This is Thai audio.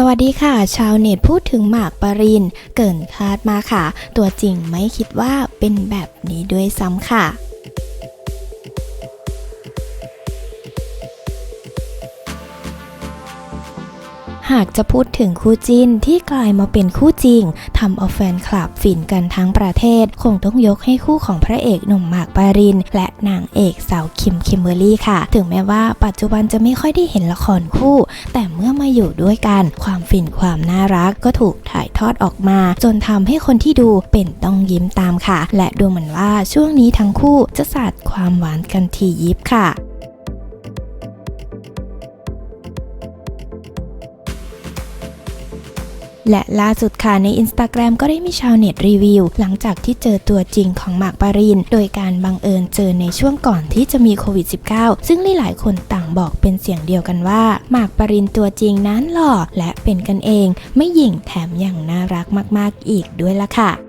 สวัสดีค่ะ ชาวเน็ตพูดถึงหมากปรินเกินคาดมาค่ะ ตัวจริงไม่คิดว่าเป็นแบบนี้ด้วยซ้ำค่ะ หากจะพูดถึงคู่จิ้นที่กลายมาเป็นคู่จริงทำเอาแฟนคลับฟินกันทั้งประเทศ คงต้องยกให้คู่ของพระเอกหนุ่มหมากปริน และนางเอกสาวคิมคิมเบอร์รี่ค่ะ ถึงแม้ว่าปัจจุบันจะไม่ค่อยได้เห็นละครคู่ แต่เมื่อมาอยู่ด้วยกัน ความฟินความน่ารักก็ถูกถ่ายทอดออกมา จนทำให้คนที่ดูเป็นต้องยิ้มตามค่ะ และดูเหมือนว่าช่วงนี้ทั้งคู่จะสาดความหวานกันทียิบค่ะ และล่าสุดค่ะใน Instagram ก็ได้มีชาวเน็ตรีวิว หลังจากที่เจอตัวจริงของหมากปาริน โดยการบังเอิญเจอในช่วงก่อนที่จะมีโควิด -19 ซึ่งหลายๆคนต่างบอกเป็นเสียงเดียวกันว่า หมากปารินตัวจริงนั้นหล่อและเป็นกันเอง ไม่หยิ่งแถมยังน่ารักมากๆอีกด้วยล่ะค่ะ